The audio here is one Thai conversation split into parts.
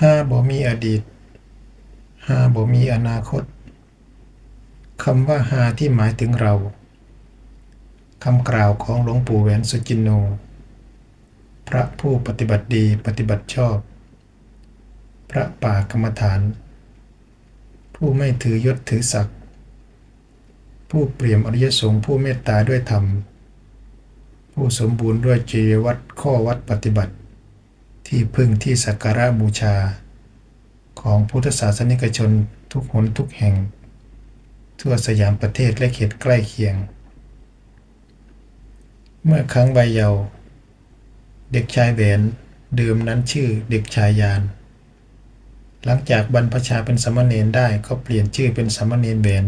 ห้าบ่มีอดีตห้าบ่มีอนาคตคำว่าหาที่หมายถึงเราคำกล่าวของหลวงปู่แหวนสุจินโน พระผู้ปฏิบัติดีปฏิบัติชอบ พระป่ากรรมฐาน ผู้ไม่ถือยศถือศักดิ์ผู้เปี่ยมอริยสงฆ์ผู้เมตตาด้วยธรรม ผู้สมบูรณ์ด้วยจริยวัตรข้อวัดปฏิบัติ ที่พึ่งที่สักการะบูชา ของพุทธศาสนิกชนทุกหนทุกแห่ง ทั่วสยามประเทศและเขตใกล้เคียง เมื่อครั้งวัยเยาว์เด็กชายแหวนเดิมนั้นชื่อเด็กชายยาน หลังจากบรรพชาเป็นสามเณรได้ก็เปลี่ยนชื่อเป็นสามเณรแหวน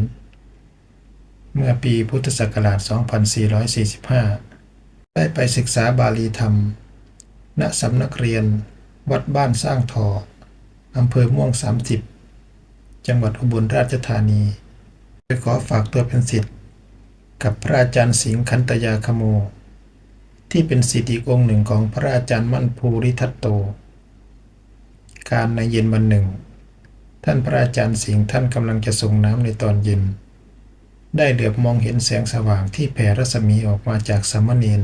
เมื่อปีพุทธศักราช 2445 ได้ไปศึกษาบาลีธรรม ณสำนักเรียน วัดบ้านสร้างทออำเภอม่วง30จังหวัดอุบลราชธานีไปขอฝากตัวเป็นศิษย์กับพระอาจารย์สิงห์คันตยาคโม ที่เป็นศิษย์อีกองค์หนึ่งของพระอาจารย์มั่นภูริทัตโต การในเย็นวันหนึ่ง ท่านพระอาจารย์สิงห์ท่านกำลังจะส่งน้ำในตอนเย็น ได้เหลือบมองเห็นแสงสว่างที่แผ่รัศมีออกมาจากสามเณร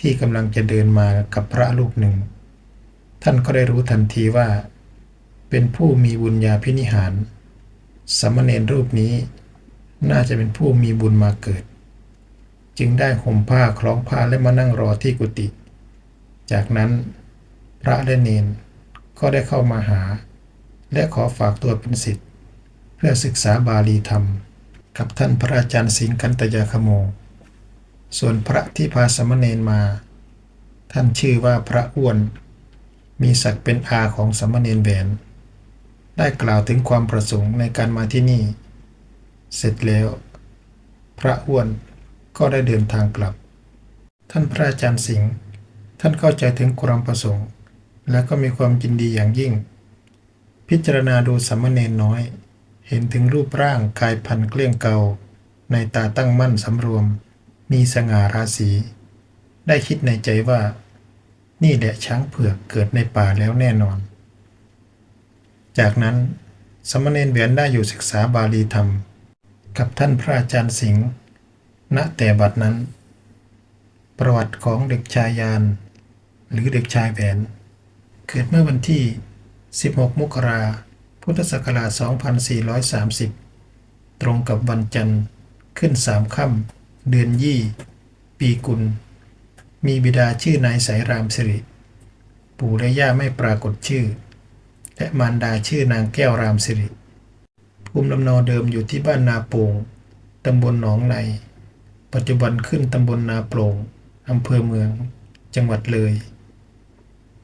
ที่กำลังจะเดินมากับพระรูปหนึ่ง ท่านก็ได้รู้ทันทีว่า เป็นผู้มีบุญญาพินิหารสามเณรรูปนี้ น่าจะเป็นผู้มีบุญมาเกิด จึงได้ห่มผ้าคล้องผ้าและมานั่งรอที่กุฏิจากนั้นพระและเนนก็ได้เข้ามาหา และขอฝากตัวเป็นศิษย์เพื่อศึกษาบาลีธรรม กับท่านพระอาจารย์สิงห์กันตยาคโม ส่วนพระที่พาสามเณรมา ท่านชื่อว่าพระอ้วน มีศักดิ์เป็นอาของสามเณรแหวน ได้กล่าวถึงความประสงค์ในการมาที่นี่ เสร็จแล้ว พระอ้วนก็ได้เดินทางกลับ ท่านพระอาจารย์สิงห์ท่านเข้าใจถึงความประสงค์ และก็มีความยินดีอย่างยิ่ง พิจารณาดูสามเณรน้อย เห็นถึงรูปร่างกายพันเกลี้ยงเกาในตาตั้งมั่นสำรวม มีสง่าราศี ได้คิดในใจว่า นี่แหละช้างเผือกเกิดในป่าแล้วแน่นอน จากนั้นสามเณรแหวนได้อยู่ศึกษาบาลีธรรม กับท่านพระอาจารย์สิงห์ณแต่บัดนั้น ประวัติของเด็กชายยาน หรือเด็กชายแหวนเกิดเมื่อวันที่ 16 มกราพุทธศักราช 2430 ตรงกับวันจันทร์ขึ้นสามค่ำ เดือนยี่ ปีกุล มีบิดาชื่อนายสายรามสิริ ปู่และย่าไม่ปรากฏชื่อ และมารดาชื่อนางแก้วรามสิริ ภูมิลำเนาเดิมอยู่ที่บ้านนาโป่งตำบลหนองใน ปัจจุบันขึ้นตำบลนาโปร่งอำเภอเมือง จังหวัดเลย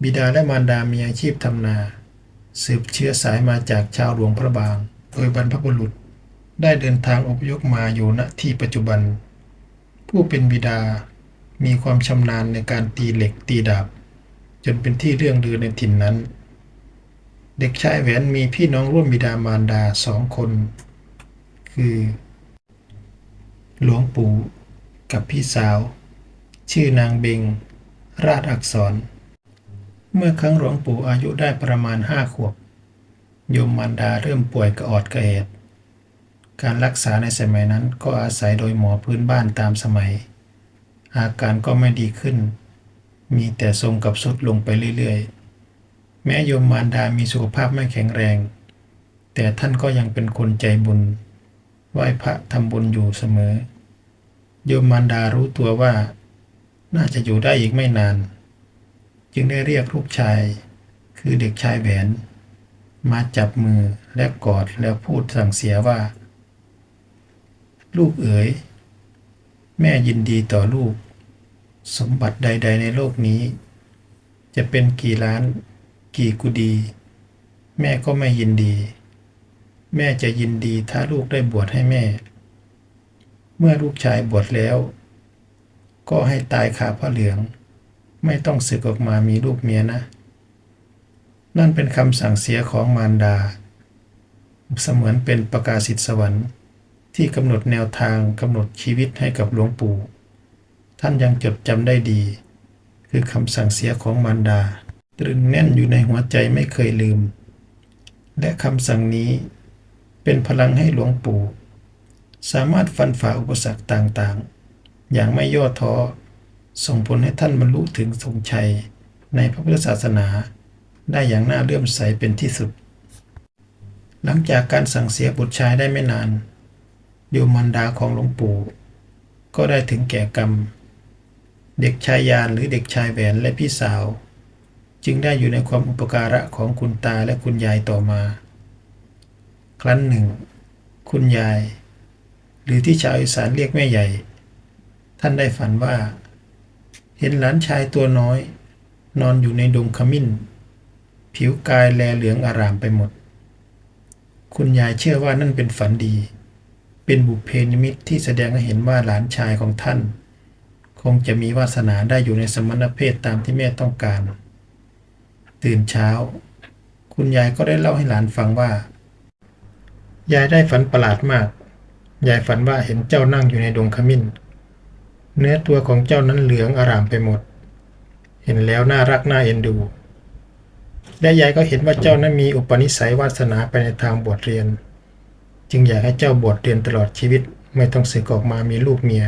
บิดาและมารดามีอาชีพทำนา สืบเชื้อสายมาจากชาวหลวงพระบาง โดยบรรพบุรุษได้เดินทางอพยพมาอยู่ณที่ปัจจุบัน ผู้เป็นบิดามีความชำนาญในการตีเหล็กตีดาบ จนเป็นที่เรื่องลือในถิ่นนั้น เด็กชายแหวนมีพี่น้องร่วมบิดามารดาสองคน คือ หลวงปู่กับพี่สาว ชื่อนางเบง ราชอักษร เมื่อครั้งหลวงปู่อายุได้ประมาณห้าขวบ โยมมารดาเริ่มป่วยกระออดกระแอด การรักษาในสมัยนั้นก็อาศัยโดยหมอพื้นบ้านตามสมัย อาการก็ไม่ดีขึ้น มีแต่ทรงกับสุดลงไปเรื่อยๆ แม้โยมมารดามีสุขภาพไม่แข็งแรง แต่ท่านก็ยังเป็นคนใจบุญ ไหว้พระทำบุญอยู่เสมอ โยมมารดารู้ตัวว่า น่าจะอยู่ได้อีกไม่นาน จึงได้เรียกลูกชาย คือเด็กชายแหวน มาจับมือและกอดแล้วพูดสั่งเสียว่า ลูกเอ๋ย แม่ยินดีต่อลูก สมบัติใด ๆ ในโลกนี้ จะเป็นกี่ล้าน กี่กุดี แม่ก็ไม่ยินดี แม่จะยินดีถ้าลูกได้บวชให้แม่ เมื่อลูกชายบวชแล้ว ก็ให้ตายขาพระเหลือง ไม่ต้องสึกออกมามีลูกเมียนะ นั่นเป็นคำสั่งเสียของมารดา เสมือนเป็นประกาศสิทธิสวรรค์ ที่กำหนดแนวทางกำหนดชีวิตให้กับหลวงปู่ ท่านยังจดจำได้ดี คือคำสั่งเสียของมารดา ตรึงแน่นอยู่ในหัวใจไม่เคยลืม และคำสั่งนี้เป็นพลังให้หลวงปู่ สามารถฟันฝ่าอุปสรรคต่างๆ อย่างไม่ย่อท้อส่งผลให้ท่านบรรลุถึงธงชัยในพระพุทธศาสนาได้อย่างน่าเลื่อมใสเป็นที่สุด หลังจากการสั่งเสียบุตรชายได้ไม่นาน โยมมันดาของหลวงปู่ ก็ได้ถึงแก่กรรม เด็กชายยานหรือเด็กชายแหวนและพี่สาว จึงได้อยู่ในความอุปการะของคุณตาและคุณยายต่อมา ครั้นหนึ่ง คุณยาย หรือที่ชาวอีสานเรียกแม่ใหญ่ ท่านได้ฝันว่า เห็นหลานชายตัวน้อย นอนอยู่ในดงขมิ้น ผิวกายแลเหลืองอารามไปหมด คุณยายเชื่อว่านั่นเป็นฝันดี เป็นบุพเพนิมิตที่แสดงให้เห็นว่าหลานชายของท่าน คงจะมีวาสนาได้อยู่ในสมณเพศตามที่แม่ต้องการ ตื่นเช้า คุณยายก็ได้เล่าให้หลานฟังว่า ยายได้ฝันประหลาดมาก ยายฝันว่าเห็นเจ้านั่งอยู่ในดงขมิ้น เนื้อตัวของเจ้านั้นเหลืองอารามไปหมด เห็นแล้วน่ารักน่าเอ็นดูและยายก็เห็นว่าเจ้านั้นมีอุปนิสัยวาสนาไปในทางบวชเรียน จึงอยากให้เจ้าบวชเรียนตลอดชีวิต ไม่ต้องสึกออกมามีลูกเมีย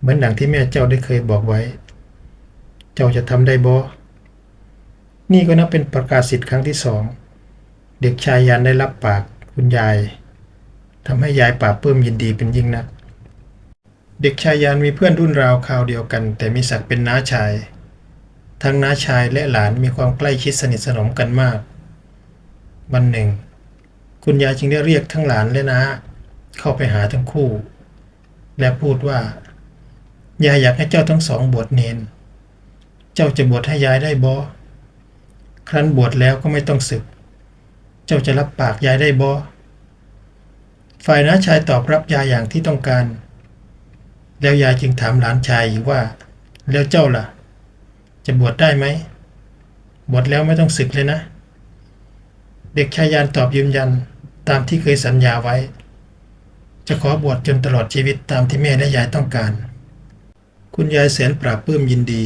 เหมือนดังที่แม่เจ้าได้เคยบอกไว้ เจ้าจะทำได้บ่นี่ก็นับเป็นประกาศสิทธิ์ครั้งที่สอง เด็กชายยันได้รับปากคุณยายทำให้ยายปราบปลื้มยินดีเป็นยิ่งนัก เด็กชายยานมีเพื่อนรุ่นราวคราวเดียวกัน แต่มีศักดิ์เป็นน้าชาย ทั้งน้าชายและหลานมีความใกล้ชิดสนิทสนมกันมาก วันหนึ่ง คุณยายจึงได้เรียกทั้งหลานและน้าเข้าไปหาทั้งคู่ และพูดว่ายายอยากให้เจ้าทั้งสองบวชเนน เจ้าจะบวชให้ยายได้บ่ครั้นบวชแล้วก็ไม่ต้องศึก เจ้าจะรับปากยายได้บ่ฝ่ายน้าชายตอบรับยายอย่างที่ต้องการ แล้วยายจึงถามหลานชายว่า แล้วเจ้าล่ะ จะบวชได้ไหม บวชแล้วไม่ต้องศึกเลยนะ เด็กชายยานตอบยืนยัน ตามที่เคยสัญญาไว้ จะขอบวชจนตลอดชีวิตตามที่แม่และยายต้องการ คุณยายแสนปราบปื้มยินดี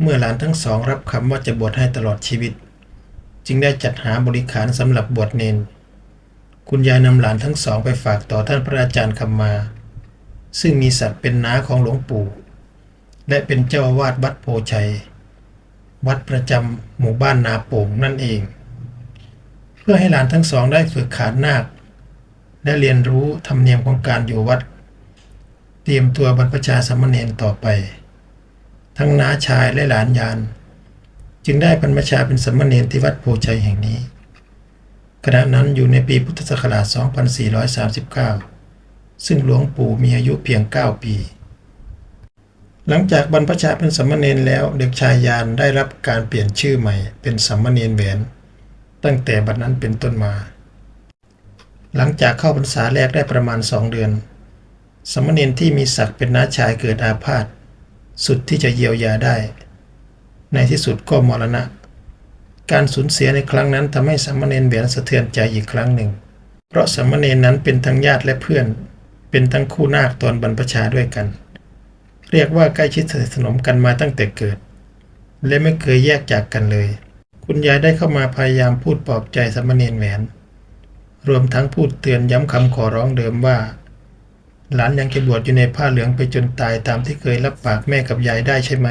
เมื่อหลานทั้งสองรับคำว่าจะบวชให้ตลอดชีวิต จึงได้จัดหาบริขารสำหรับบวชเนน คุณยายนำหลานทั้งสองไปฝากต่อท่านพระอาจารย์คำมา ซึ่งมีศักดิ์เป็นน้าของหลวงปู่ และเป็นเจ้าวาสวัดโพชัย วัดประจำหมู่บ้านนาโป่งนั่นเอง พื่อให้หลานทั้งสองได้ฝึกขานนาค และเรียนรู้ธรรมเนียมของการอยู่วัด เตรียมตัวบรรพชาสามเณรต่อไป ทั้งน้าชายและหลานยาน จึงได้บรรพชาเป็นสามเณรที่วัดโพชัยแห่งนี้ขณะนั้นอยู่ในปีพุทธศักราช 2439 ซึ่งหลวงปู่มีอายุเพียง 9 ปี หลังจากบรรพชาเป็นสามเณรแล้วเด็กชายยานได้รับการเปลี่ยนชื่อใหม่เป็นสามเณรแหวน ตั้งแต่บัดนั้นเป็นต้นมา หลังจากเข้าพรรษาแรกได้ประมาณสองเดือน สมเณรที่มีศักดิ์เป็นน้าชายเกิดอาพาธสุดที่จะเยียวยาได้ ในที่สุดก็มรณะ การสูญเสียในครั้งนั้นทำให้สมเณรแหวนสะเทือนใจอีกครั้งหนึ่ง เพราะสมเณรนั้นเป็นทั้งญาติและเพื่อน เป็นทั้งคู่นาคตอนบรรพชาด้วยกัน เรียกว่าใกล้ชิดสนิทสนมกันมาตั้งแต่เกิด และไม่เคยแยกจากกันเลย คุณยายได้เข้ามาพยายามพูดปลอบใจสามเณรแหวน รวมทั้งพูดเตือนย้ำคำขอร้องเดิมว่า หลานยังจะบวชอยู่ในผ้าเหลืองไปจนตายตามที่เคยรับปากแม่กับยายได้ใช่ไหม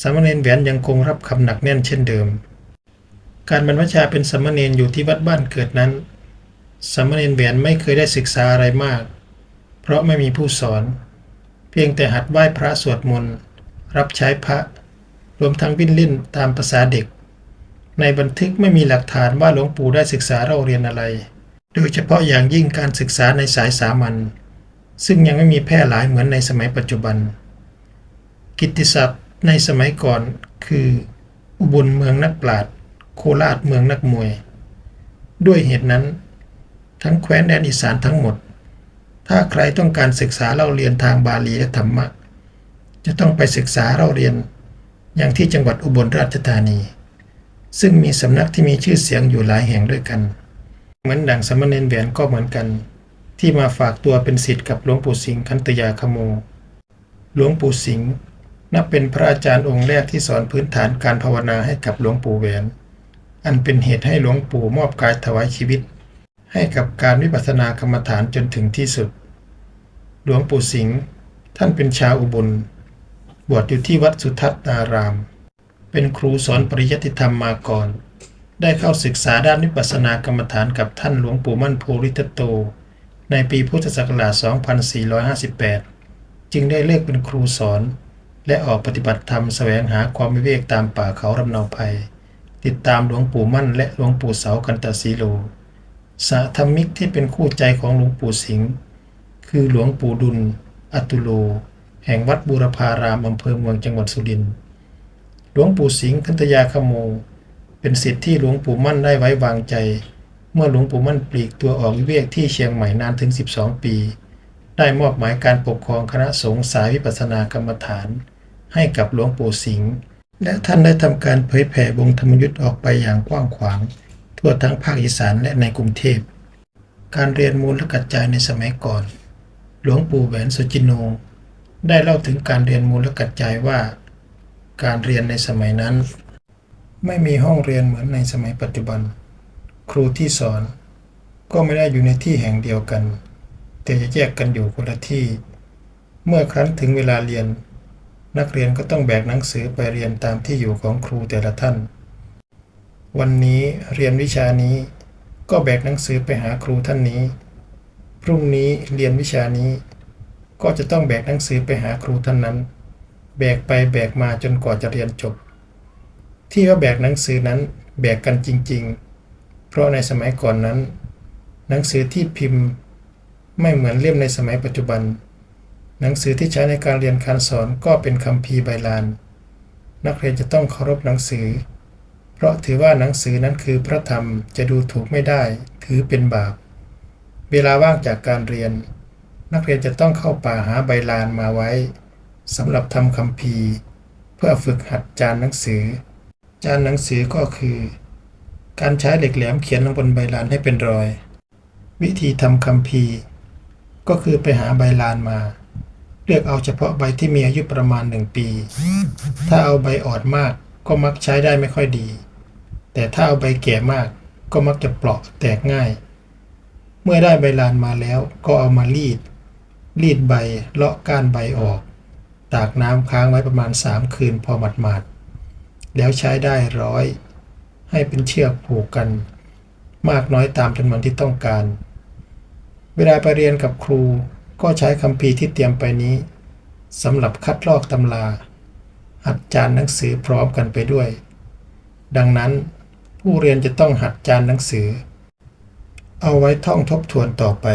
สามเณรแหวนยังคงรับคำหนักแน่นเช่นเดิม การบรรพชาเป็นสามเณรอยู่ที่วัดบ้านเกิดนั้นสามเณรแหวนไม่เคยได้ศึกษาอะไรมาก เพราะไม่มีผู้สอน เพียงแต่หัดไหว้พระสวดมนต์รับใช้พระ รวมทั้งวิ่นเล่นตามภาษาเด็ก ในบันทึกไม่มีหลักฐานว่าหลวงปู่ได้ศึกษาเราเรียนอะไร โดยเฉพาะอย่างยิ่งการศึกษาในสายสามัญซึ่งยังไม่มีแพร่หลายเหมือนในสมัยปัจจุบัน กิตติศัพท์ในสมัยก่อนคือ อุบลเมืองนักปราชญ์โคราชเมืองนักมวย ด้วยเหตุนั้น ทั้งแคว้นแดนอีสานทั้งหมด ถ้าใครต้องการศึกษาเล่าเรียนทางบาลีและธรรมะ จะต้องไปศึกษาเล่าเรียน อย่างที่จังหวัดอุบลราชธานี ซึ่งมีสำนักที่มีชื่อเสียงอยู่หลายแห่งด้วยกัน เหมือนดังสามเณรแหวนก็เหมือนกัน ที่มาฝากตัวเป็นศิษย์กับหลวงปู่สิงห์คันตยาคโม หลวงปู่สิงห์นับเป็นพระอาจารย์องค์แรกที่สอนพื้นฐานการภาวนาให้กับหลวงปู่แหวน อันเป็นเหตุให้หลวงปู่มอบกายถวายชีวิต ให้กับการวิปัสสนากรรมฐานจนถึงที่สุด หลวงปู่สิงห์ท่านเป็นชาวอุบล บวชอยู่ที่วัดสุทัศนาราม เป็นครูสอนปริยัติธรรมมาก่อน ได้เข้าศึกษาด้านวิปัสสนากรรมฐานกับท่านหลวงปู่มั่นโพริทัตโต ในปีพุทธศักราช 2458 จึงได้เลิกเป็นครูสอน และออกปฏิบัติธรรมแสวงหาความวิเวกตามป่าเขาลำเนาภัย ติดตามหลวงปู่มั่นและหลวงปู่เสากันตสีโลสาธรรมิกที่เป็นคู่ใจของหลวงปู่สิงห์คือหลวงปู่ดุลอตุโล แห่งวัดบูรพารามอำเภอเมืองจังหวัดสุรินทร์หลวงปู่สิงห์คันตยาขโม เป็นสิทธิ์ที่หลวงปู่มั่นได้ไว้วางใจ เมื่อหลวงปู่มั่นปลีกตัวออกวิเวกที่เชียงใหม่นานถึง 12 ปี ได้มอบหมายการปกครองคณะสงฆ์สายวิปัสสนากรรมฐาน ให้กับหลวงปู่สิงห์และท่านได้ทำการเผยแผ่วงธรรมยุทธ์ออกไปอย่างกว้างขวาง ทั่วทั้งภาคอีสานและในกรุงเทพ การเรียนมูลและกระจายในสมัยก่อน หลวงปู่แหวนสุจินโน ได้เล่าถึงการเรียนมูลและกระจายว่า การเรียนในสมัยนั้น ไม่มีห้องเรียนเหมือนในสมัยปัจจุบัน ครูที่สอน ก็ไม่ได้อยู่ในที่แห่งเดียวกัน แต่จะแยกกันอยู่คนละที่ เมื่อครั้นถึงเวลาเรียน นักเรียนก็ต้องแบกหนังสือไปเรียนตามที่อยู่ของครูแต่ละท่าน วันนี้เรียนวิชานี้ ก็แบกหนังสือไปหาครูท่านนี้ พรุ่งนี้เรียนวิชานี้ ก็จะต้องแบกหนังสือไปหาครูท่านนั้น แบกไปแบกมาจนกว่าจะเรียนจบ ที่ว่าแบกหนังสือนั้นแบกกันจริง ๆ เพราะในสมัยก่อนนั้น หนังสือที่พิมพ์ไม่เหมือนเล่มในสมัยปัจจุบัน หนังสือที่ใช้ในการเรียนการสอนก็เป็นคัมภีร์ใบลาน นักเรียนจะต้องเคารพหนังสือ เพราะถือว่าหนังสือนั้นคือพระธรรมจะดูถูกไม่ได้ ถือเป็นบาป เวลาว่างจากการเรียน นักเรียนจะต้องเข้าป่าหาใบลานมาไว้สำหรับทำคัมภีเพื่อฝึกหัดจานหนังสือ จานหนังสือก็คือ การใช้เหล็กแหลมเขียนลงบนใบลานให้เป็นรอย วิธีทำคัมภีก็คือไปหาใบลานมา เลือกเอาเฉพาะใบที่มีอายุประมาณหนึ่งปี ถ้าเอาใบอ่อนมากก็มักใช้ได้ไม่ค่อยดี แต่ถ้าเอาใบแก่มากก็มักจะเปราะแตกง่าย เมื่อได้ใบลานมาแล้วก็เอามารีด รีดใบเลาะก้านใบออก ตากน้ำค้างไว้ประมาณ 3 คืนพอหมาดๆ แล้วใช้ได้ร้อย ให้เป็นเชือกผูกกัน มากน้อยตามจำนวนที่ต้องการ เวลาไปเรียนกับครูก็ใช้คัมภีร์ที่เตรียมไปนี้สำหรับคัดลอกตำรา หัดจานหนังสือพร้อมกันไปด้วย ดังนั้นผู้เรียนจะต้องหัดจานหนังสือ เอาไว้ท่องทบทวนต่อไป